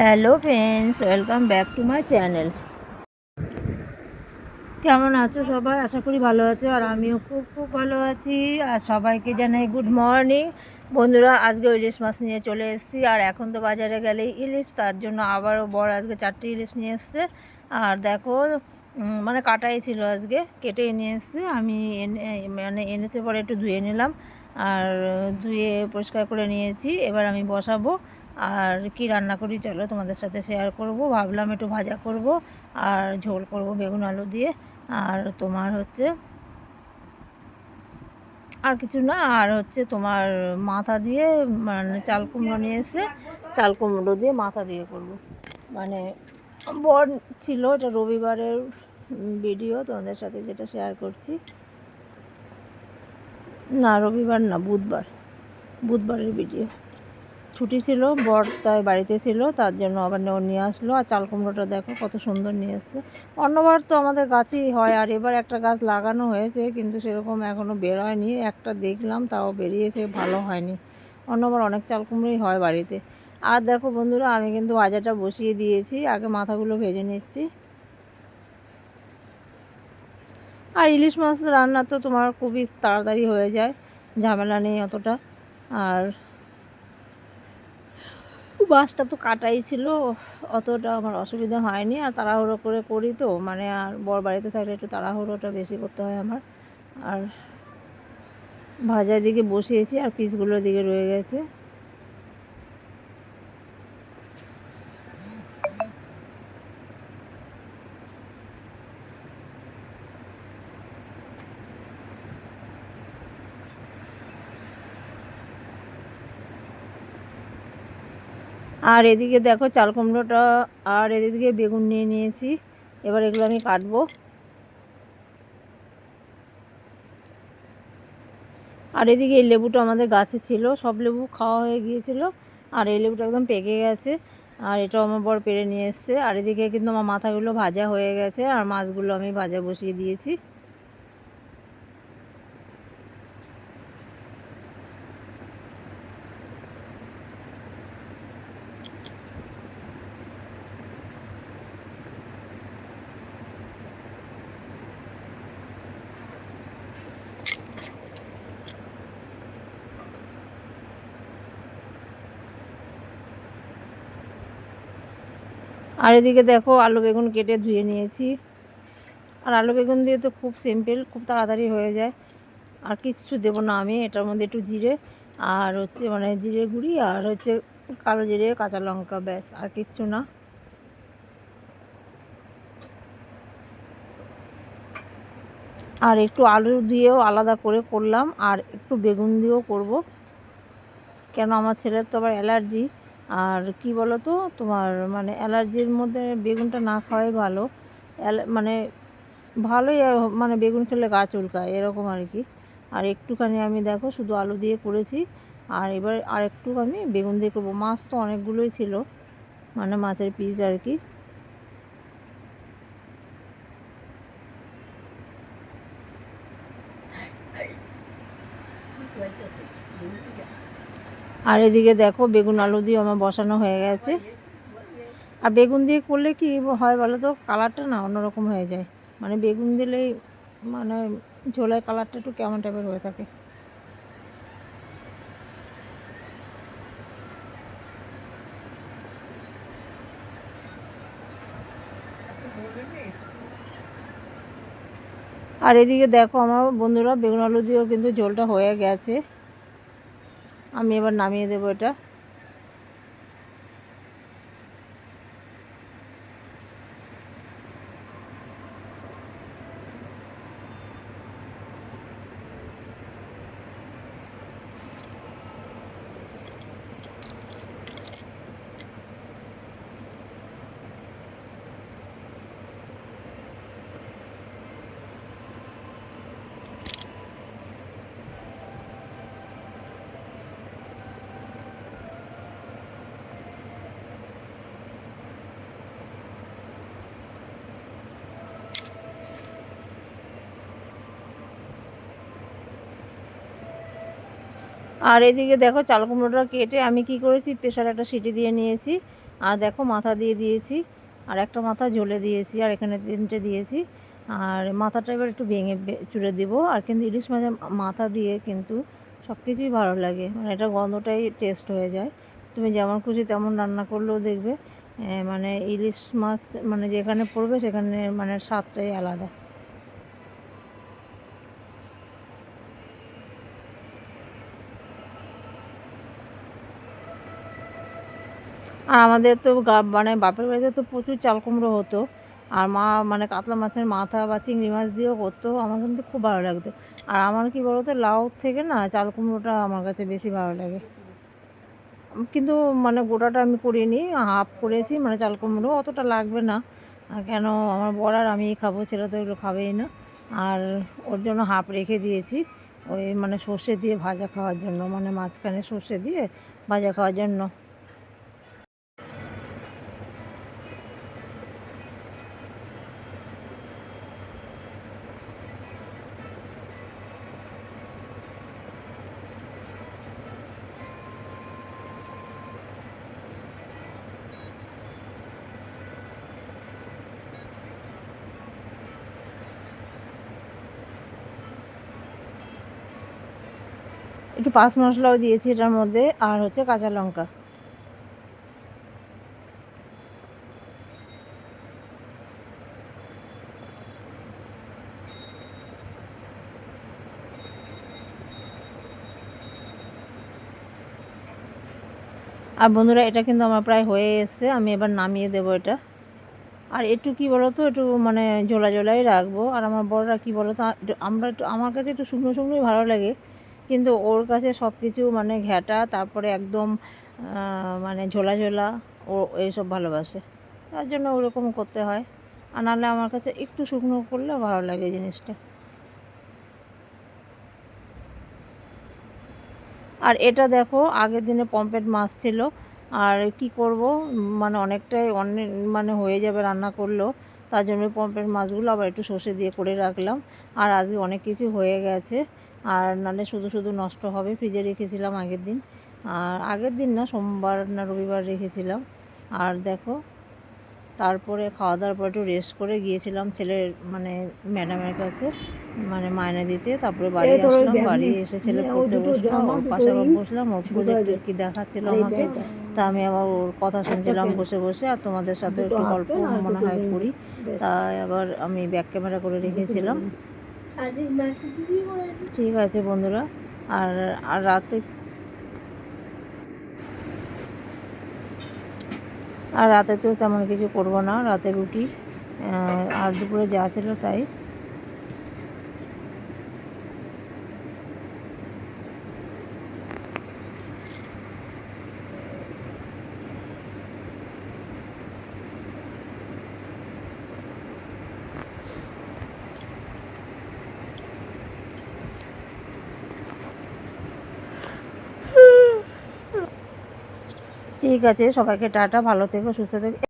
Hello friends, welcome back to my channel. কেমন আছো সবাই? আশা করি ভালো আছো আর আমিও খুব খুব ভালো আছি। আর সবাইকে জানাই গুড মর্নিং বন্ধুরা, আজকে ইলিশ মাছ নিয়ে চলে এসেছি। আর এখন তো বাজারে গেলেই ইলিশ, তার জন্য আবারও বড় আজকে চারটে ইলিশ নিয়ে এসছে। আর দেখো মানে কাটাই ছিল আজকে কেটে নিয়ে এসছে। আমি মানে এনেছে পরে একটু ধুয়ে নিলাম। আর ধুয়ে পরিষ্কার করে নিয়েছি। এবার আমি বসাবো। আর কি রান্না করি চলো তোমাদের সাথে শেয়ার করব। ভাবলাম একটু ভাজা করব আর ঝোল করব বেগুন আলু দিয়ে। আর তোমার হচ্ছে আর কিছু না, আর হচ্ছে তোমার মাথা দিয়ে মানে চাল কুমড়ো নিয়ে এসে চাল কুমড়ো দিয়ে মাথা দিয়ে করব। মানে বর ছিল, এটা রবিবারের ভিডিও, তোমাদের সাথে যেটা শেয়ার করছি। না, রবিবার না, বুধবার, বুধবারের ভিডিও। ছুটি ছিল, বর তাই বাড়িতে ছিল, তার জন্য আবার ও নিয়ে আসলো। আর চাল কুমড়োটা দেখো কত সুন্দর নিয়ে এসছে। অন্যবার তো আমাদের গাছেই হয়, আর এবার একটা গাছ লাগানো হয়েছে, কিন্তু সেরকম এখনও বের হয়নি। একটা দেখলাম, তাও বেরিয়েছে, ভালো হয়নি। অন্যবার অনেক চাল কুমড়োই হয় বাড়িতে। আর দেখো বন্ধুরা, আমি কিন্তু আজাটা বসিয়ে দিয়েছি, আগে মাথাগুলো ভেজে নিচ্ছি। আর ইলিশ মাছ রান্না তো তোমার খুবই তাড়াতাড়ি হয়ে যায়, ঝামেলা নেই অতটা। আর বাসটা তো কাটাই ছিল, অতটা আমার অসুবিধা হয়নি, আর তাড়াহুড়ো করে করি তো মানে আর বর বাড়িতে থাকলে একটু তাড়াহুড়োটা বেশি করতে হয় আমার। আর ভাজার দিকে বসিয়েছি, আর পিসগুলোর দিকে রয়ে গেছে। আর এদিকে দেখো চাল কুমড়োটা আর এদিকে বেগুন নিয়ে নিয়েছি। এবার এগুলো আমি কাটবো। আর এদিকে এই লেবুটা আমাদের গাছে ছিল, সব লেবু খাওয়া হয়ে গিয়েছিল, আর এই লেবুটা একদম পেকে গেছে, আর এটাও আমার বর পেরে নিয়ে এসছে। আর এদিকে কিন্তু আমার মাথাগুলো ভাজা হয়ে গেছে, আর মাছগুলো আমি ভাজা বসিয়ে দিয়েছি। আর এদিকে দেখো আলু বেগুন কেটে ধুয়ে নিয়েছি। আর আলু বেগুন দিয়ে তো খুব সিম্পল খুব তাড়াতাড়ি হয়ে যায়। আর কিচ্ছু দেবো না আমি, এটার মধ্যে একটু জিরে আর হচ্ছে মানে জিরে গুঁড়ি আর হচ্ছে কালো জিরে, কাঁচা লঙ্কা, ব্যাস, আর কিচ্ছু না। আর একটু আলু দিয়েও আলাদা করে করলাম আর একটু বেগুন দিয়েও করব। কেন আমার ছেলের তো আবার অ্যালার্জি। আর কি বলো তো তোমার মানে অ্যালার্জির মধ্যে বেগুনটা না খাওয়াই ভালো। মানে ভালোই মানে বেগুন খেলে গাছ চুলকায়, এরকম আর কি। আর একটুখানি আমি দেখো শুধু আলু দিয়ে করেছি। আর এবার আর একটু আমি বেগুন দিয়ে করব। মাছ তো অনেকগুলোই ছিল মানে মাছের পিস আর কি। আর এদিকে দেখো বেগুন আলু দিয়ে আমার বসানো হয়ে গেছে। আর বেগুন দিয়ে করলে কি হয় বলো তো? কালারটা না অন্যরকম হয়ে যায়। মানে বেগুন দিলেই মানে ঝোলের কালারটা একটু কেমন টাইপের হয়ে থাকে। আর এদিকে দেখো আমার বন্ধুরা বেগুন আলু দিয়েও কিন্তু ঝোলটা হয়ে গেছে। আমি এবার নামিয়ে দেবো এটা। আর এদিকে দেখো চাল কুমড়োটা কেটে আমি কি করেছি প্রেশার একটা সিটি দিয়ে নিয়েছি। আর দেখো মাথা দিয়ে দিয়েছি, আর একটা মাথা ঝোলে দিয়েছি, আর এখানে তিনটে দিয়েছি। আর মাথাটা এবার একটু ভেঙে চুড়ে দিব। আর কিন্তু ইলিশ মাছের মাথা দিয়ে কিন্তু সব কিছুই ভালো লাগে। মানে এটা গন্ধটাই টেস্ট হয়ে যায়। তুমি যেমন খুশি তেমন রান্না করলেও দেখবে। মানে ইলিশ মাছ মানে যেখানে পড়বে সেখানে মানে স্বাদটাই আলাদা। আর আমাদের তো মানে বাপের বাড়িতে তো প্রচুর চাল কুমড়ো হতো। আর মা মানে কাতলা মাছের মাথা বা চিংড়ি মাছ দিয়েও করতো। আমার কিন্তু খুব ভালো লাগতো। আর আমার কি বলতো, লাউ থেকে না চাল কুমড়োটা আমার কাছে বেশি ভালো লাগে। কিন্তু মানে গোটাটা আমি করিনি, হাফ করেছি মানে চাল কুমড়ো অতটা লাগবে না। কেন, আমার বর আর আমিই খাব, ছেলে তো এগুলো খাবেই না। আর ওর জন্য হাফ রেখে দিয়েছি, ওই মানে সর্ষে দিয়ে ভাজা খাওয়ার জন্য মানে মাঝখানে সর্ষে দিয়ে ভাজা খাওয়ার জন্য। একটু পাঁচ মশলাও দিয়েছি এটার মধ্যে, আর হচ্ছে কাঁচা লঙ্কা। আর বন্ধুরা, এটা কিন্তু আমার প্রায় হয়ে এসছে, আমি এবার নামিয়ে দেবো এটা। আর একটু কি বলো তো একটু মানে জোলা ঝোলাই রাখব। আর আমার বড়রা কি বলো তো আমরা একটু, আমার কাছে একটু শুকনো শুকনোই ভালো লাগে। কিন্তু ওর কাছে সব কিছু মানে ঘ্যাটা, তারপরে একদম মানে ঝোলা ঝোলা, ও এইসব ভালোবাসে। তার জন্য ওরকম করতে হয়। আর নাহলে আমার কাছে একটু শুকনো করলে ভালো লাগে জিনিসটা। আর এটা দেখো, আগের দিনে পম্পেট মাছ ছিল। আর কি করব মানে অনেকটাই অনেক মানে হয়ে যাবে রান্না করলেও। তার জন্য পম্পেট মাছগুলো আবার একটু সর্ষে দিয়ে করে রাখলাম। আর আজকে অনেক কিছু হয়ে গেছে। আর নাহলে শুধু শুধু নষ্ট হবে ফ্রিজে রেখেছিলাম আগের দিন। আর আগের দিন না সোমবার না রবিবার রেখেছিলাম। আর দেখো তারপরে খাওয়া দাওয়ার পর একটু রেস্ট করে গিয়েছিলাম ছেলের মানে ম্যাডামের কাছে মানে মায়না দিতে। তারপরে বাড়ি আসলাম বাড়ি এসে ছেলে পড়তে বসলাম ওর পাশে আবার বসলাম ওর প্রজেক্টের। কি দেখাচ্ছিল আমাকে। তা আমি আবার ওর কথা শুনছিলাম বসে বসে আর তোমাদের সাথে একটু গল্প মনে হয় করি। তাই আবার আমি ব্যাক ক্যামেরা করে রেখেছিলাম। ঠিক আছে বন্ধুরা, আর আর রাতে আর রাতে তো তেমন কিছু করব না, রাতে রুটি আর দুপুরে যা ছিল তাই। ঠিক আছে সবাইকে টাটা ভালো থেকো সুস্থ থেকো।